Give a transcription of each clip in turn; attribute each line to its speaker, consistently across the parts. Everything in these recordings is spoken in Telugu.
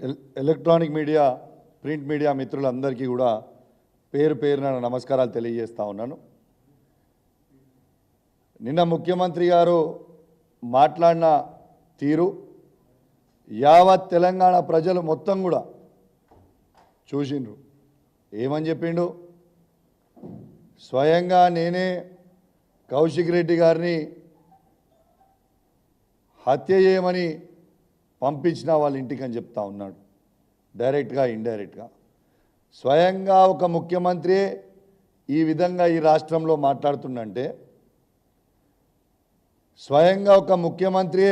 Speaker 1: L- electronic media print media మిత్రులందరికీ కూడా పేరు పేరున నమస్కారాలు తెలియజేస్తా ఉన్నాను. నిన్న ముఖ్యమంత్రి గారు మాట్లాడిన తీరు యావత్ తెలంగాణ ప్రజలు మొత్తం కూడా చూసిండ్రు. ఏమని చెప్పిండు? స్వయంగా నేనే కౌశిక్ రెడ్డి గారిని హత్య చేయమని పంపించిన వాళ్ళ ఇంటికి అని చెప్తా ఉన్నాడు. డైరెక్ట్గా ఇండైరెక్ట్గా. స్వయంగా ఒక ముఖ్యమంత్రి ఈ విధంగా ఈ రాష్ట్రంలో మాట్లాడుతుండంటే స్వయంగా ఒక ముఖ్యమంత్రి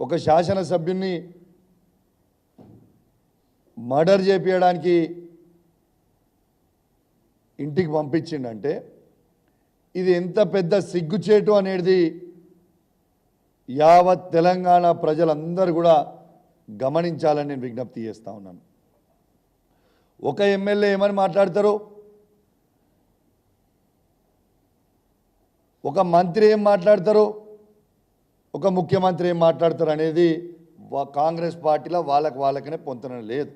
Speaker 1: ఒక శాసనసభ్యుని మర్డర్ చేపించడానికి ఇంటికి పంపించిండంటే ఇది ఎంత పెద్ద సిగ్గుచేటు అనేది యావత్ తెలంగాణ ప్రజలందరూ కూడా గమనించాలని నేను విజ్ఞప్తి చేస్తూ ఉన్నాను. ఒక ఎమ్మెల్యే ఏమని మాట్లాడతారు? ఒక మంత్రి ఏం మాట్లాడతారు? ఒక ముఖ్యమంత్రి ఏం మాట్లాడతారు అనేది కాంగ్రెస్ పార్టీలో వాళ్ళకి వాళ్ళకనే పొంతన లేదు.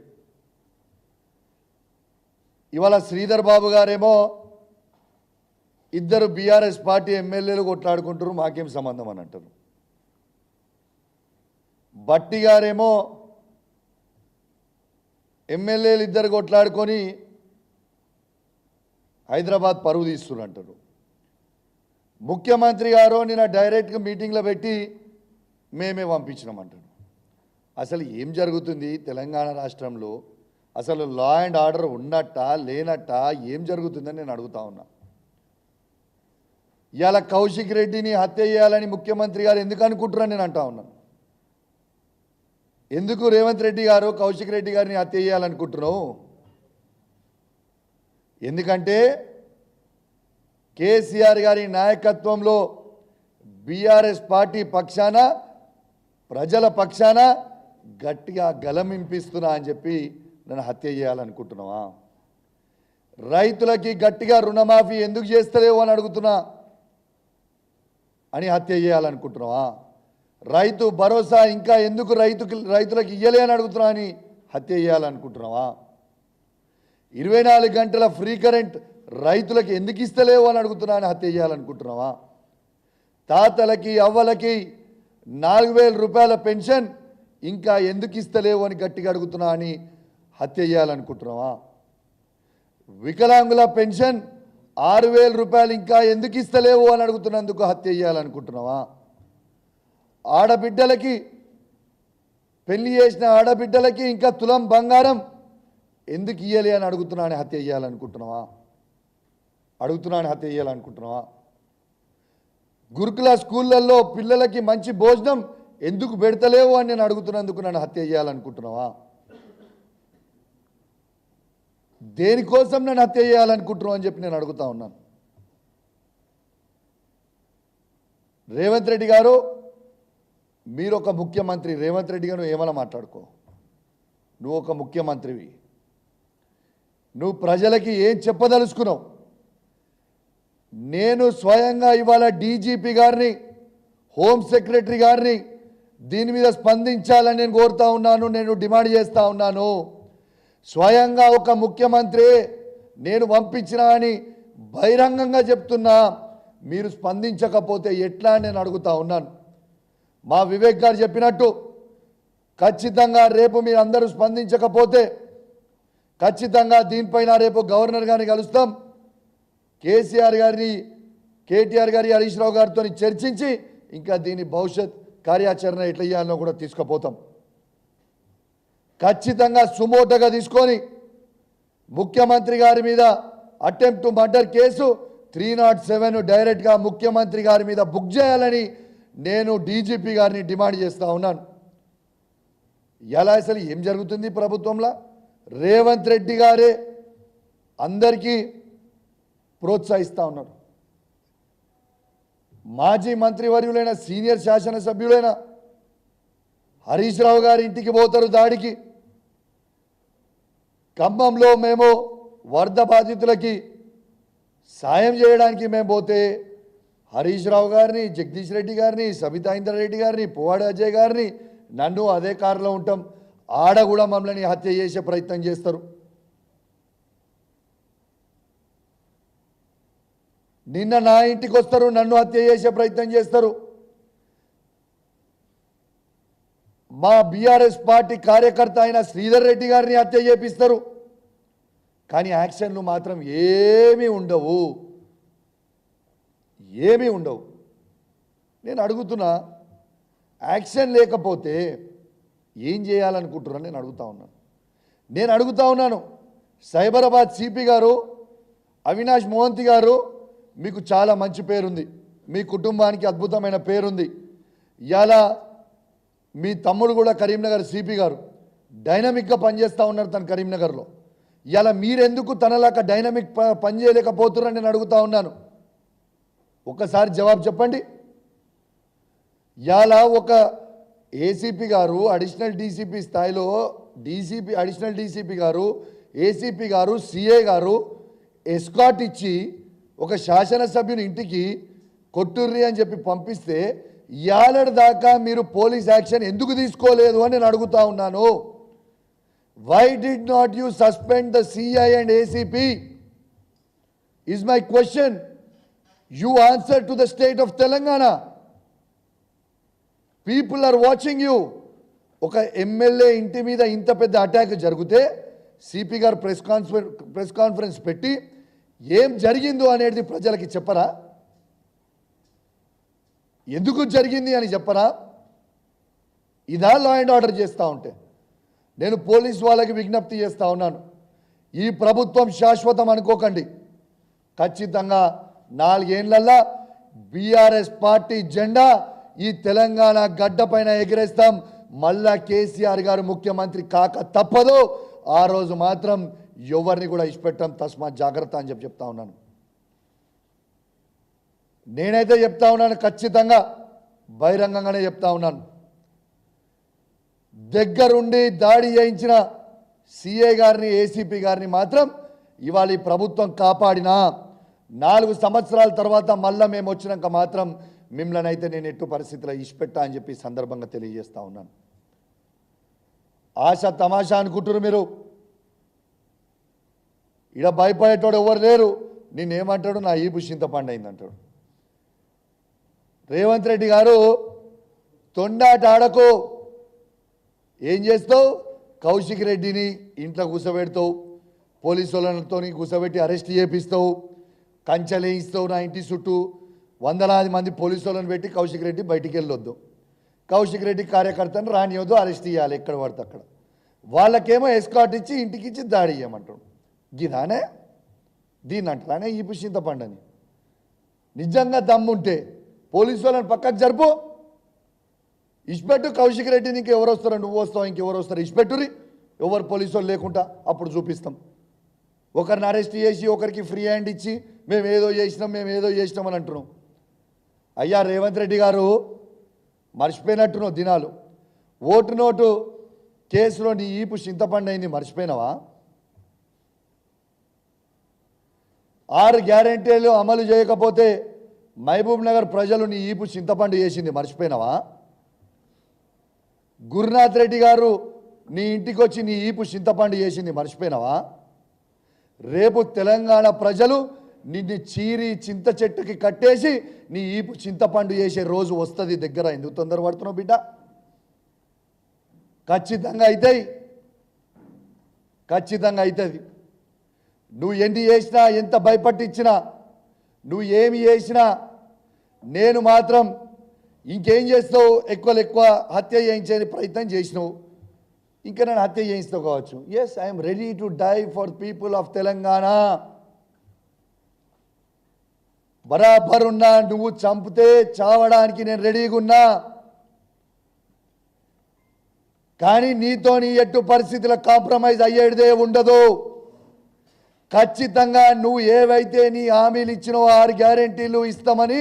Speaker 1: ఇవాళ శ్రీధర్ బాబు గారేమో ఇద్దరు బీఆర్ఎస్ పార్టీ ఎమ్మెల్యేలు కొట్లాడుకుంటారు మాకేం సంబంధం అని అంటారు బట్టి గారేమో ఎమ్మెల్యేలు ఇద్దరు కొట్లాడుకొని హైదరాబాద్ పరువు తీస్తున్నారు అంటారు ముఖ్యమంత్రి గారు నిన్న డైరెక్ట్గా మీటింగ్లో పెట్టి మేమే పంపించినామంటాడు అసలు ఏం జరుగుతుంది తెలంగాణ రాష్ట్రంలో? అసలు లా అండ్ ఆర్డర్ ఉన్నట్ట లేనట్ట ఏం జరుగుతుందని నేను అడుగుతా ఉన్నా. ఇవాళ కౌశిక్ రెడ్డిని హత్య చేయాలని ముఖ్యమంత్రి గారు ఎందుకు అనుకుంటున్నారని నేను అంటా ఉన్నాను ఎందుకు రేవంత్ రెడ్డి గారు కౌశిక్ రెడ్డి గారిని హత్య చేయాలనుకుంటున్నావు? ఎందుకంటే కేసీఆర్ గారి నాయకత్వంలో బీఆర్ఎస్ పార్టీ పక్షాన ప్రజల పక్షాన గట్టిగా గలమింపిస్తున్నా అని చెప్పి నన్ను హత్య చేయాలనుకుంటున్నావా? రైతులకి గట్టిగా రుణమాఫీ ఎందుకు చేస్తలేవు అని అడుగుతున్నా అని హత్య చేయాలనుకుంటున్నావా? రైతు భరోసా ఇంకా ఎందుకు రైతుకి రైతులకు ఇయ్యలే అని అడుగుతున్నా అని హత్య చేయాలనుకుంటున్నావా? ఇరవై నాలుగు గంటల ఫ్రీ కరెంట్ రైతులకు ఎందుకు ఇస్తలేవు అని అడుగుతున్నా అని హత్య చేయాలనుకుంటున్నావా? తాతలకి అవ్వలకి నాలుగు వేల రూపాయల పెన్షన్ ఇంకా ఎందుకు ఇస్తలేవు అని గట్టిగా అడుగుతున్నా అని హత్య చేయాలనుకుంటున్నావా? వికలాంగుల పెన్షన్ ఆరు వేల రూపాయలు ఇంకా ఎందుకు ఇస్తలేవు అని అడుగుతున్నందుకు హత్య చేయాలనుకుంటున్నావా? ఆడబిడ్డలకి పెళ్ళి చేసిన ఆడబిడ్డలకి ఇంకా తులం బంగారం ఎందుకు ఇయ్యాలి అని అడుగుతున్నాను హత్య చేయాలనుకుంటున్నావా? అడుగుతున్నాను హత్య చేయాలనుకుంటున్నావా? గురుకుల స్కూళ్ళల్లో పిల్లలకి మంచి భోజనం ఎందుకు పెడతలేవు అని నేను అడుగుతున్నందుకు నన్ను హత్య చేయాలనుకుంటున్నావా? దేనికోసం నన్ను హత్య చేయాలనుకుంటున్నావు అని చెప్పి నేను అడుగుతా ఉన్నాను. రేవంత్ రెడ్డి గారు మీరు ఒక ముఖ్యమంత్రి రేవంత్ రెడ్డి గారు ఏమైనా మాట్లాడుకో. నువ్వు ఒక ముఖ్యమంత్రివి. నువ్వు ప్రజలకి ఏం చెప్పదలుచుకున్నావు. నేను స్వయంగా ఇవాళ డీజీపీ గారిని హోమ్ సెక్రటరీ గారిని దీని మీద స్పందించాలని నేను కోరుతా ఉన్నాను నేను డిమాండ్ చేస్తూ ఉన్నాను. స్వయంగా ఒక ముఖ్యమంత్రి నేను పంపించిన అని బహిరంగంగా చెప్తున్నా మీరు స్పందించకపోతే ఎట్లా నేను అడుగుతా ఉన్నాను. మా వివేక్ గారు చెప్పినట్టు ఖచ్చితంగా రేపు మీరు అందరూ స్పందించకపోతే ఖచ్చితంగా దీనిపైన రేపు గవర్నర్ గారిని కలుస్తాం. కేసీఆర్ గారిని కేటీఆర్ గారి హరీష్ రావు గారితో చర్చించి ఇంకా దీని భవిష్యత్ కార్యాచరణ ఎట్లా చేయాలో కూడా తీసుకుపోతాం. ఖచ్చితంగా సుమోటగా తీసుకొని ముఖ్యమంత్రి గారి మీద attempt to murder case three not seven డైరెక్ట్గా ముఖ్యమంత్రి గారి మీద బుక్ చేయాలని నేను డీజీపీ గారిని డిమాండ్ చేస్తూ ఉన్నాను. ఎలా అసలు ఏం జరుగుతుంది ప్రభుత్వంలో? రేవంత్ రెడ్డి గారే అందరికీ ప్రోత్సహిస్తూ ఉన్నారు మాజీ మంత్రివర్యులైన సీనియర్ శాసనసభ్యులైన హరీష్ రావు గారి ఇంటికి పోతారు దాడికి. ఖమ్మంలో మేము వరద బాధితులకి సాయం చేయడానికి మేము పోతే హరీష్ రావు గారిని జగదీష్ రెడ్డి గారిని సబితా ఇంద్రారెడ్డి గారిని పువ్వాడ అజయ్ గారిని నన్ను అదే కారులో ఉంటాం. ఆడ కూడా మమ్మల్ని హత్య చేసే ప్రయత్నం చేస్తారు. నిన్న నా ఇంటికి వస్తారు నన్ను హత్య చేసే ప్రయత్నం చేస్తారు. మా బీఆర్ఎస్ పార్టీ కార్యకర్త అయిన శ్రీధర్ రెడ్డి గారిని హత్య చేపిస్తారు. కానీ యాక్షన్లు మాత్రం ఏమీ ఉండవు. ఏమీ ఉండవు. నేను అడుగుతున్నా యాక్షన్ లేకపోతే ఏం చేయాలనుకుంటున్నాను నేను అడుగుతా ఉన్నాను. నేను అడుగుతా ఉన్నాను సైబరాబాద్ సిపి గారు అవినాష్ మోహంతి గారు మీకు చాలా మంచి పేరుంది. మీ కుటుంబానికి అద్భుతమైన పేరుంది. ఇవాళ మీ తమ్ముడు కూడా కరీంనగర్ సిపి గారు. డైనమిక్గా పనిచేస్తూ ఉన్నారు తను కరీంనగర్లో. ఇలా మీరెందుకు తనలాగా డైనమిక్ ప- పని నేను అడుగుతా ఉన్నాను. ఒక్కసారి జవాబు చెప్పండి. ఇలా ఒక ఏసీపీ గారు అడిషనల్ డీసీపీ స్థాయిలో DCP additional DCP garu ACP garu CA garu escort ఇచ్చి ఒక శాసనసభ్యుని ఇంటికి కొట్టుర్రి అని చెప్పి పంపిస్తే ఇయాలటి దాకా మీరు పోలీస్ యాక్షన్ ఎందుకు తీసుకోలేదు అని నేను అడుగుతా ఉన్నాను. Why did not you suspend the CI and ACP is my question you answer to the state of Telangana people are watching you ఒక ఎమ్మెల్యే ఇంటి మీద ఇంత పెద్ద అటాక్ జరిగితే సిపి గారు ప్రెస్ కాన్ఫరెన్స్ ప్రెస్ కాన్ఫరెన్స్ పెట్టి ఏం జరిగిందో అనేది ప్రజలకి చెప్పరా? ఎందుకు జరిగింది అని చెప్పరా? ఇదా లా అండ్ ఆర్డర్ చేస్తూ ఉంటే. నేను పోలీస్ వాళ్ళకి విజ్ఞప్తి చేస్తూ ఉన్నాను. ఈ ప్రభుత్వం శాశ్వతం అనుకోకండి. ఖచ్చితంగా నాలుగేళ్ళల్లా బీఆర్ఎస్ పార్టీ జెండా ఈ తెలంగాణ గడ్డ పైన ఎగిరేస్తాం. మళ్ళా కేసీఆర్ గారు ముఖ్యమంత్రి కాక తప్పదు. ఆ రోజు మాత్రం ఎవరిని కూడా ఇష్టపెట్టడం తస్మాత్ జాగ్రత్త అని చెప్పి చెప్తా ఉన్నాను. నేనైతే చెప్తా ఉన్నాను ఖచ్చితంగా బహిరంగంగానే చెప్తా ఉన్నాను. దగ్గరుండి దాడి చేయించిన సిఏ గారిని ఏసీపీ గారిని మాత్రం ఇవాళ ఈ ప్రభుత్వం కాపాడినా నాలుగు సంవత్సరాల తర్వాత మళ్ళా మేము వచ్చినాక మాత్రం మిమ్మల్ని అయితే నేను ఎట్టు పరిస్థితిలో ఇష్టపెట్టా అని చెప్పి సందర్భంగా తెలియజేస్తా ఉన్నాను. ఆశ తమాషా అనుకుంటున్నారు మీరు? ఇడ భయపడేటోడు ఎవరు లేరు. నేనేమంటాడు నా ఈపు చింతపండు అయిందంటాడు రేవంత్ రెడ్డి గారు తొండాట ఆడకు. ఏం చేస్తావు? కౌశిక్ రెడ్డిని ఇంట్లో కూర్చోబెడతావు పోలీసు వాళ్ళతో కూర్చోబెట్టి అరెస్ట్ చేపిస్తావు. కంచెలేయిస్తూ నా ఇంటి చుట్టూ. వందలాది మంది పోలీసులను వాళ్ళని పెట్టి కౌశిక్ రెడ్డి బయటికి వెళ్ళొద్దు. కౌశిక్ రెడ్డి కార్యకర్తను రానివద్దు అరెస్ట్ చేయాలి ఎక్కడ పడితే అక్కడ. వాళ్ళకేమో ఎస్కాట్ ఇచ్చి ఇంటికి ఇచ్చి దాడి చేయమంటాడు. గిదానే? దీన్ని అంటారానే ఈ పుష్చింతపండని నిజంగా దమ్ముంటే పోలీసు వాళ్ళని పక్కకు జరుపు. ఇష్పెట్టు కౌశిక్ రెడ్డిని ఇంకెవరు వస్తారు నువ్వు వస్తావు? ఇంకెవరు వస్తారు? ఇష్పెట్టురి. ఎవరు పోలీసు వాళ్ళు లేకుండా? అప్పుడు చూపిస్తాం. ఒకరిని అరెస్ట్ చేసి ఒకరికి ఫ్రీ హ్యాండ్ ఇచ్చి మేము ఏదో చేసినాం మేము ఏదో చేసినాం అని అంటున్నాం. అయ్యా రేవంత్ రెడ్డి గారు మర్చిపోయినట్టున్నావు దినాలు. ఓటు నోటు కేసులో నీ ఈపు చింతపండు అయింది మర్చిపోయినావా? ఆరు గ్యారెంటీలు అమలు చేయకపోతే మహబూబ్ నగర్ ప్రజలు నీ ఈపు చింతపండు చేసింది మర్చిపోయినావా? గురునాథ్ రెడ్డి గారు నీ ఇంటికి వచ్చి నీ ఈపు చింతపండు చేసింది మర్చిపోయినావా? రేపు తెలంగాణ ప్రజలు నిన్ను చీరి చింత చెట్టుకి కట్టేసి నీ ఈపు చింతపండు చేసే రోజు వస్తుంది దగ్గర. ఎందుకు తొందరపడుతున్నావు బిడ్డ? ఖచ్చితంగా అవుతాయి ఖచ్చితంగా అవుతుంది నువ్వు ఎన్ని చేసినా ఎంత భయపట్టించినా నువ్వు ఏమి చేసినా నేను మాత్రం ఇంకేం చేస్తావు? ఎక్కువ ఎక్కువ హత్య చేయించే ప్రయత్నం చేసినావు. ఇంకా నేను హత్య చేయించుకోవచ్చు yes I'm ready to die for people of Telangana బరాబర్ ఉన్నా నువ్వు చంపితే చావడానికి నేను రెడీగా ఉన్నా. కానీ నీతో నీ ఎట్టు పరిస్థితుల కాంప్రమైజ్ అయ్యేదే ఉండదు. ఖచ్చితంగా నువ్వు ఏవైతే నీ హామీలు ఇచ్చినో ఆరు గ్యారెంటీలు ఇస్తామని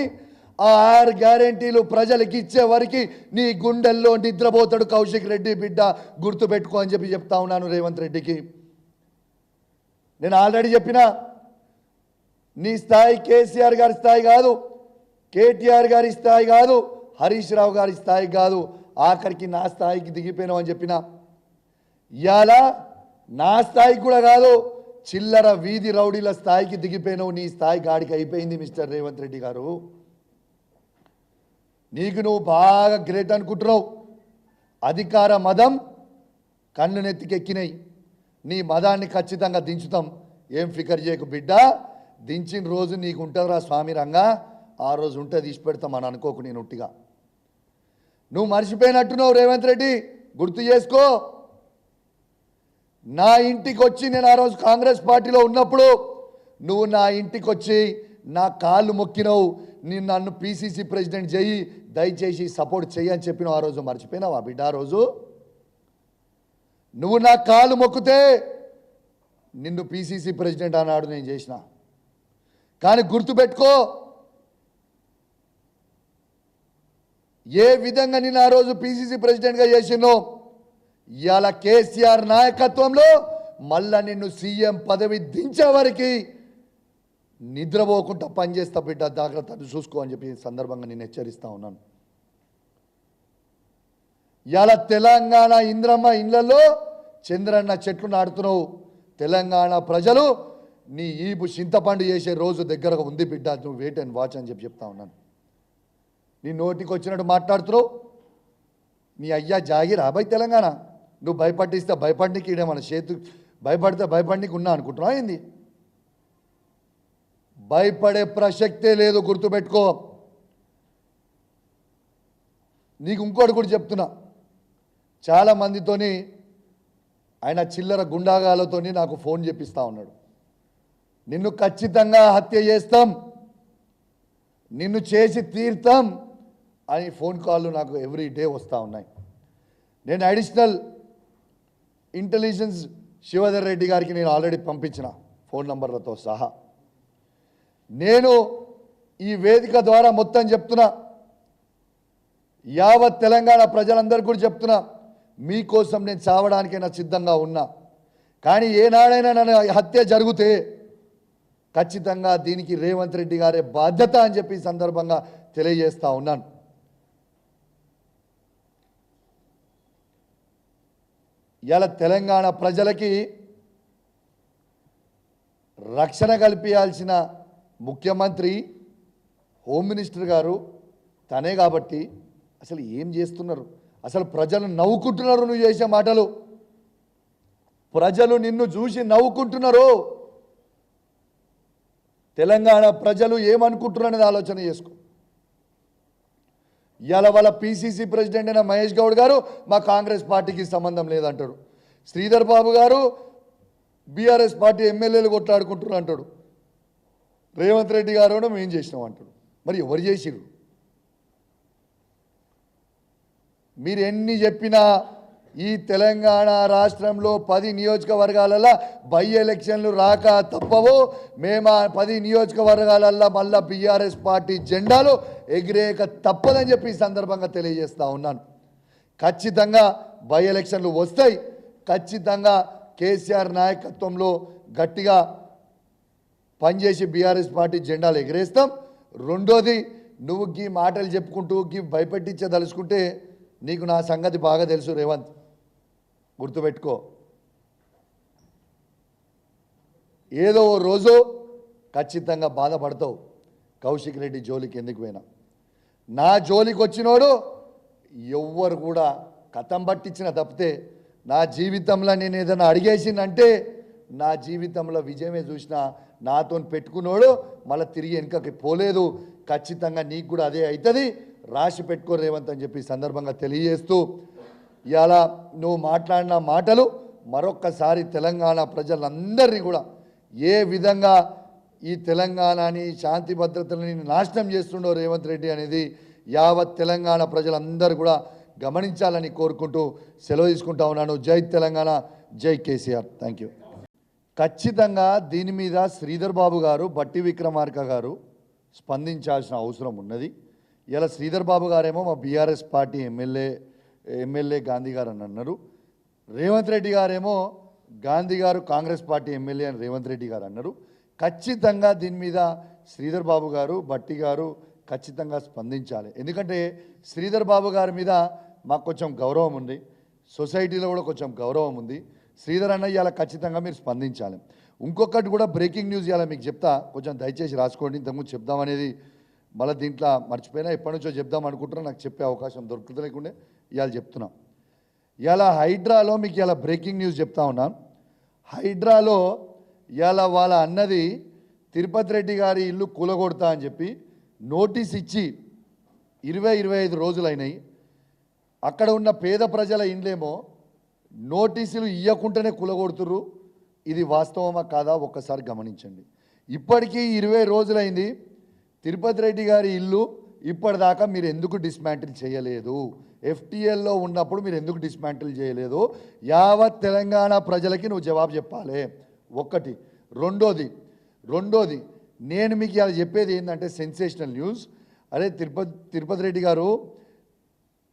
Speaker 1: ఆ ఆరు గ్యారెంటీలు ప్రజలకు ఇచ్చే వరకు నీ గుండెల్లో నిద్రపోతాడు కౌశిక్ రెడ్డి బిడ్డ. గుర్తుపెట్టుకో అని చెప్పి చెప్తా ఉన్నాను రేవంత్ రెడ్డికి. నేను ఆల్రెడీ చెప్పిన నీ స్థాయి కేసీఆర్ గారి స్థాయి కాదు కేటీఆర్ గారి స్థాయి కాదు హరీష్ రావు గారి స్థాయి కాదు. ఆఖరికి నా స్థాయికి దిగిపోయినావు అని చెప్పిన. ఇవాళ నా స్థాయికి కూడా కాదు చిల్లర వీధి రౌడీల స్థాయికి దిగిపోయినావు. నీ స్థాయి గాడికి అయిపోయింది మిస్టర్ రేవంత్ రెడ్డి గారు. నీకు నువ్వు బాగా గ్రేట్ అనుకుంటున్నావు. అధికార మదం కళ్ళు నెత్తికెక్కినాయి నీ మదాన్ని ఖచ్చితంగా దించుతాం. ఏం ఫికర్ చేయకు బిడ్డ. దించిన రోజు నీకు ఉంటుందిరా స్వామి రంగా. ఆ రోజు ఉంటే తీసి పెడతాం అని అనుకోకు నేను ఉట్టిగా. నువ్వు మర్చిపోయినట్టున్నావు రేవంత్ రెడ్డి. గుర్తు చేసుకో. నా ఇంటికి వచ్చి నేను ఆ రోజు కాంగ్రెస్ పార్టీలో ఉన్నప్పుడు నువ్వు నా ఇంటికి వచ్చి నా కాళ్ళు మొక్కినవు. నేను నన్ను పీసీసీ ప్రెసిడెంట్ చేయి. దయచేసి సపోర్ట్ చేయని చెప్పిన చెప్పినావు ఆ రోజు మర్చిపోయినావా బిడ్డ ఆ రోజు? నువ్వు నా కాలు మొక్కితే నిన్ను పిసిసి ప్రెసిడెంట్ అన్నాడు నేను చేసిన. కానీ గుర్తుపెట్టుకో ఏ విధంగా నేను ఆ రోజు పిసిసి ప్రెసిడెంట్గా చేసినో ఇవాళ కేసీఆర్ నాయకత్వంలో మళ్ళా నిన్ను సీఎం పదవి దించే వరకు నిద్రపోకుండా పనిచేస్తా బిడ్డ జాగ్రత్త చూసుకో అని చెప్పి సందర్భంగా నేను హెచ్చరిస్తా ఉన్నాను. ఇవాళ తెలంగాణ ఇంద్రమ్మ ఇళ్ళలో చంద్రన్న చెట్లు నాడుతున్నావు తెలంగాణ ప్రజలు నీ ఈపు చింతపండు చేసే రోజు దగ్గరగా ఉంది బిడ్డ నువ్వు వెయిట్ అండ్ వాచ్ అని చెప్పి చెప్తా ఉన్నాను. నీ నోటికి వచ్చినట్టు మాట్లాడుతున్నావు. నీ అయ్యా జాగి రాబాయి తెలంగాణ. నువ్వు భయపట్టిస్తే భయపడికి మన చేతు భయపడితే భయపడికి ఉన్నా అనుకుంటున్నావు ఏంది? భయపడే ప్రసక్తే లేదు గుర్తుపెట్టుకో. నీకు ఇంకోటి కూడా చెప్తున్నా. చాలా మందితోని ఆయన చిల్లర గుండాగాలతోని నాకు ఫోన్ చెప్పిస్తా ఉన్నాడు. నిన్ను ఖచ్చితంగా హత్య చేస్తాం. నిన్ను చేసి తీర్తాం అని ఫోన్ కాల్లు నాకు ఎవ్రీ డే వస్తూ ఉన్నాయి. నేను అడిషనల్ ఇంటెలిజెన్స్ శివధర్ రెడ్డి గారికి నేను ఆల్రెడీ పంపించిన ఫోన్ నంబర్లతో సహా. నేను ఈ వేదిక ద్వారా మొత్తం చెప్తున్నా. యావత్ తెలంగాణ ప్రజలందరికీ కూడా చెప్తున్నా మీకోసం నేను చావడానికైనా సిద్ధంగా ఉన్నా. కానీ ఏనాడైనా నన్ను హత్య జరిగితే ఖచ్చితంగా దీనికి రేవంత్ రెడ్డి గారే బాధ్యత అని చెప్పి సందర్భంగా తెలియజేస్తూ ఉన్నాను. ఇలా తెలంగాణ ప్రజలకి రక్షణ కల్పించాల్సిన ముఖ్యమంత్రి హోమ్ మినిస్టర్ గారు తనే కాబట్టి అసలు ఏం చేస్తున్నారు? అసలు ప్రజలు నవ్వుకుంటున్నారు నువ్వు చేసే మాటలు. ప్రజలు నిన్ను చూసి నవ్వుకుంటున్నారు. తెలంగాణ ప్రజలు ఏమనుకుంటున్నారనేది ఆలోచన చేసుకో. ఇవాళ వాళ్ళ పిసిసి ప్రెసిడెంట్ అయిన మహేష్ గౌడ్ గారు మా కాంగ్రెస్ పార్టీకి సంబంధం లేదంటాడు శ్రీధర్ బాబు గారు బీఆర్ఎస్ పార్టీ ఎమ్మెల్యేలు కొట్లాడుకుంటున్నారు అంటాడు రేవంత్ రెడ్డి గారు కూడా మేము చేసినాం అంటాడు మరి ఎవరు చేసిరు మీరు ఎన్ని చెప్పినా ఈ తెలంగాణ రాష్ట్రంలో పది నియోజకవర్గాలలో బై ఎలక్షన్లు రాక తప్పవు. మేము ఆ పది నియోజకవర్గాలల్లో మళ్ళా బీఆర్ఎస్ పార్టీ జెండాలు ఎగిరేక తప్పదని చెప్పి ఈ సందర్భంగా తెలియజేస్తూ ఉన్నాను. ఖచ్చితంగా బై ఎలక్షన్లు వస్తాయి. ఖచ్చితంగా కేసీఆర్ నాయకత్వంలో గట్టిగా పనిచేసి బీఆర్ఎస్ పార్టీ జెండాలు ఎగరేస్తాం. రెండోది నువ్వు గీ మాటలు చెప్పుకుంటూ గీ భయపెట్టించదలుచుకుంటే నీకు నా సంగతి బాగా తెలుసు రేవంత్. గుర్తుపెట్టుకో. ఏదో ఓ రోజు ఖచ్చితంగా బాధపడతావు. కౌశిక్ రెడ్డి జోలికి ఎందుకు పోయినా? నా జోలికి వచ్చినోడు ఎవ్వరు కూడా కథం పట్టించిన తప్పితే నా జీవితంలో నేను ఏదైనా అడిగేసిందంటే నా జీవితంలో విజయమే చూసిన నాతో పెట్టుకున్నాడు మళ్ళీ తిరిగి వెనుకకి పోలేదు. ఖచ్చితంగా నీకు కూడా అదే అవుతుంది రాసి పెట్టుకో రేవంత్ అని చెప్పి సందర్భంగా తెలియజేస్తూ ఇలా నువ్వు మాట్లాడిన మాటలు మరొక్కసారి తెలంగాణ ప్రజలందరినీ కూడా ఏ విధంగా ఈ తెలంగాణని శాంతి భద్రతలని నాశనం చేస్తుండో రేవంత్ రెడ్డి అనేది యావత్ తెలంగాణ ప్రజలందరూ కూడా గమనించాలని కోరుకుంటూ సెలవు తీసుకుంటా ఉన్నాను. జై తెలంగాణ జై కేసీఆర్. థ్యాంక్ యూ ఖచ్చితంగా దీని మీద శ్రీధర్ బాబు గారు బట్టి విక్రమార్క గారు స్పందించాల్సిన అవసరం ఉన్నది. ఇలా శ్రీధర్ బాబు గారేమో మా BRS party MLA MLA Gandhi garu అని అన్నారు. రేవంత్ రెడ్డి గారేమో గాంధీ గారు కాంగ్రెస్ పార్టీ ఎమ్మెల్యే అని రేవంత్ రెడ్డి గారు అన్నారు. ఖచ్చితంగా దీని మీద శ్రీధర్ బాబు గారు బట్టి గారు ఖచ్చితంగా స్పందించాలి. ఎందుకంటే శ్రీధర్ బాబు గారి మీద మాకు కొంచెం గౌరవం ఉంది. సొసైటీలో కూడా కొంచెం గౌరవం ఉంది. శ్రీధర్ అన్న ఇవాళ ఖచ్చితంగా మీరు స్పందించాలి. ఇంకొకటి కూడా బ్రేకింగ్ న్యూస్ ఇవాళ మీకు చెప్తా. కొంచెం దయచేసి రాసుకోండి. ఇంతకుముందు చెప్దామనేది మళ్ళీ దీంట్లో మర్చిపోయినా ఎప్పటి నుంచో చెప్దాం అనుకుంటున్నా. నాకు చెప్పే అవకాశం దొరుకుతలేకుండే ఇవాళ చెప్తున్నా. ఇవాళ హైడ్రాలో మీకు ఇలా బ్రేకింగ్ న్యూస్ చెప్తా ఉన్నాను హైడ్రాలో ఇవాళ వాళ్ళ అన్నది తిరుపతి రెడ్డి గారి ఇల్లు కూలగొడతా అని చెప్పి నోటీస్ ఇచ్చి ఇరవై ఇరవై ఐదు రోజులైనాయి. అక్కడ ఉన్న పేద ప్రజల ఇండ్లేమో నోటీసులు ఇవ్వకుండానే కూలగొడుతుర్రు. ఇది వాస్తవమా కాదా ఒక్కసారి గమనించండి. ఇప్పటికీ ఇరవై రోజులైంది. తిరుపతి రెడ్డి గారి ఇల్లు ఇప్పటిదాకా మీరు ఎందుకు డిస్మాంటిల్ చేయలేదు? ఎఫ్టీఎల్లో ఉన్నప్పుడు మీరు ఎందుకు డిస్మాంటిల్ చేయలేదు? యావత్ తెలంగాణ ప్రజలకి నువ్వు జవాబు చెప్పాలి. ఒక్కటి. రెండోది రెండోది నేను మీకు ఇలా చెప్పేది ఏంటంటే సెన్సేషనల్ న్యూస్. అరే తిరుపతి తిరుపతి రెడ్డి గారు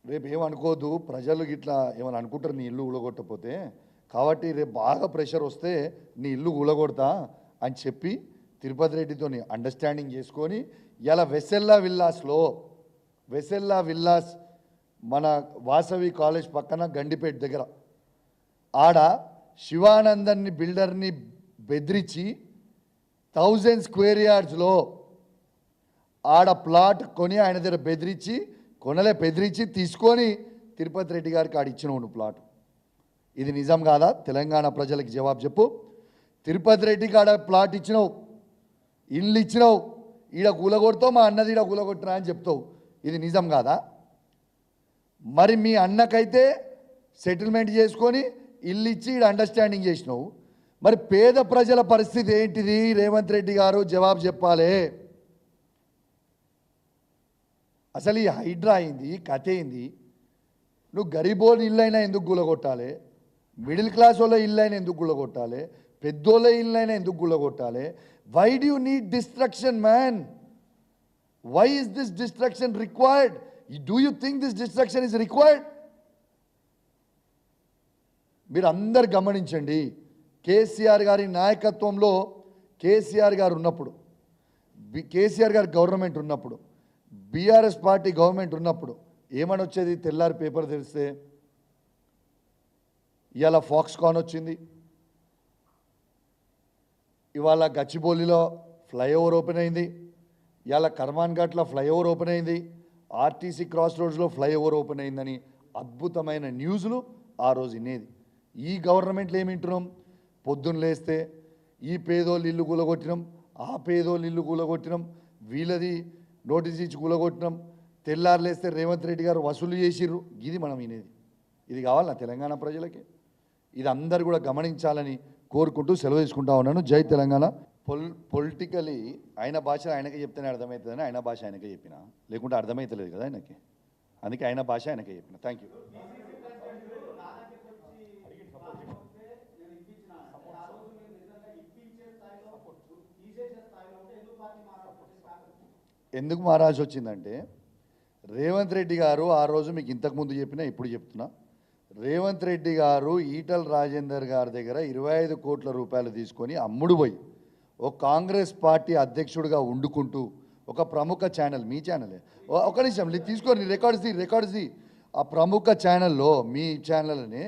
Speaker 1: రేపు ఏమనుకోదు ప్రజలు ఇట్లా ఏమైనా అనుకుంటారు నీ ఇల్లు ఊలగొట్టకపోతే కాబట్టి రేపు బాగా ప్రెషర్ వస్తే నీ ఇల్లు ఊలగొడతా అని చెప్పి తిరుపతి రెడ్డితోని అండర్స్టాండింగ్ చేసుకొని ఇలా వెసెల్లా విల్లాస్లో వెసెల్లా విల్లాస్ మన వాసవి కాలేజ్ పక్కన గండిపేట దగ్గర ఆడ శివానందన్ని బిల్డర్ని బెదిరించి థౌజండ్ స్క్వేర్ యార్డ్స్లో ఆడ ప్లాట్ కొని ఆయన దగ్గర బెదిరించి కొనలే బెదిరించి తీసుకొని తిరుపతి రెడ్డి గారికి ఆడ ఇచ్చినవు ప్లాట్. ఇది నిజం కాదా? తెలంగాణ ప్రజలకు జవాబు చెప్పు. తిరుపతి రెడ్డి కాడ ప్లాట్ ఇచ్చినావు. ఇల్లు ఇచ్చినావు. ఈడ కూలగొడతావు మా అన్నది ఈడ కూలగొట్టినా అని చెప్తావు. ఇది నిజం కాదా? మరి మీ అన్నకైతే సెటిల్మెంట్ చేసుకొని ఇల్లు ఇచ్చి ఈడ అండర్స్టాండింగ్ చేసినావు. మరి పేద ప్రజల పరిస్థితి ఏంటిది? రేవంత్ రెడ్డి గారు జవాబు చెప్పాలి. అసలు ఈ హైడ్రా అయింది కథ ఏంది? నువ్వు గరీబోళ్ళ ఇల్లు అయినా ఎందుకు గులగొట్టాలి మిడిల్ క్లాస్ వాళ్ళ ఇల్లు అయినా ఎందుకు గులగొట్టాలి పెద్దోళ్ళ ఇల్లు అయినా ఎందుకు గులగొట్టాలి why do you need destruction man why is this destruction required do you think this destruction is required మీరు అందరు గమనించండి కేసీఆర్ గారి నాయకత్వంలో కేసీఆర్ గారు ఉన్నప్పుడు కేసీఆర్ గారి గవర్నమెంట్ ఉన్నప్పుడు బీఆర్ఎస్ పార్టీ గవర్నమెంట్ ఉన్నప్పుడు ఏమని వచ్చేది? తెల్లారి పేపర్ తెరిస్తే ఇవాళ ఫాక్స్కాన్ వచ్చింది. ఇవాళ గచ్చిబౌలిలో ఫ్లైఓవర్ ఓపెన్ అయింది. ఇవాళ కర్మాన్ఘాట్లో ఫ్లైఓవర్ ఓపెన్ అయింది. ఆర్టీసీ క్రాస్ రోడ్స్లో ఫ్లైఓవర్ ఓపెన్ అయిందని అద్భుతమైన న్యూస్లు ఆ రోజు వినేది. ఈ గవర్నమెంట్లో ఏమి పొద్దున్న లేస్తే ఈ పేదోళ్ళు ఇల్లు కూలగొట్టినాం ఆ పేదోళ్ళు ఇల్లు కూలగొట్టినాం వీళ్ళది నోటీస్ ఇచ్చి కూలగొట్టినాం. తెల్లారులేస్తే రేవంత్ రెడ్డి గారు వసూలు చేసిర్రు. ఇది మనం వినేది. ఇది కావాలి నా తెలంగాణ ప్రజలకి? ఇది అందరు కూడా గమనించాలని కోరుకుంటూ సెలవు తీసుకుంటా ఉన్నాను. జై తెలంగాణ. పొల్ పొలిటికలీ ఆయన భాష ఆయనకే చెప్తేనే అర్థమవుతుందని ఆయన భాష ఆయనకే చెప్పిన? లేకుంటే అర్థమవుతలేదు కదా ఆయనకి? అందుకే ఆయన భాష ఆయనకే చెప్పిన. థ్యాంక్ యూ ఎందుకు మారాల్సి వచ్చిందంటే రేవంత్ రెడ్డి గారు ఆ రోజు మీకు ఇంతకుముందు చెప్పినా ఇప్పుడు చెప్తున్నా. రేవంత్ రెడ్డి గారు ఈటల్ రాజేందర్ గారి దగ్గర ఇరవై ఐదు కోట్ల రూపాయలు తీసుకొని అమ్ముడు పోయి ఒక కాంగ్రెస్ పార్టీ అధ్యక్షుడిగా వండుకుంటూ ఒక ప్రముఖ ఛానల్ మీ ఛానలే ఓ- ఒక నిమిషం తీసుకొని రికార్డ్స్ ది రికార్డ్స్ రికార్డ్స్ ఆ ప్రముఖ ఛానల్లో మీ ఛానల్ని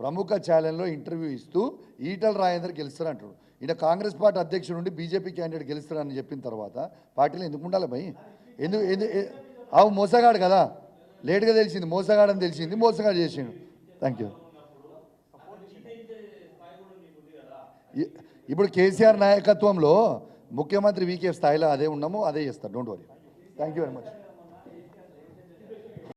Speaker 1: ప్రముఖ ఛానల్లో ఇంటర్వ్యూ ఇస్తూ ఈటల రాజేందర్ గెలుస్తారంటాడు ఈయన కాంగ్రెస్ పార్టీ అధ్యక్షుడు నుండి బీజేపీ క్యాండిడేట్ గెలుస్తారని చెప్పిన తర్వాత పార్టీలో ఎందుకు ఉండాలి భయ్? ఎందుకు ఎందుకు అవు మోసగాడు కదా. లేట్గా తెలిసింది మోసగాడని తెలిసింది మోసగాడు చేసిండు. థ్యాంక్ యూ ఇప్పుడు కేసీఆర్ నాయకత్వంలో ముఖ్యమంత్రి వీకే స్థాయిలో అదే ఉన్నాము అదే చేస్తారు. Don't worry thank you very much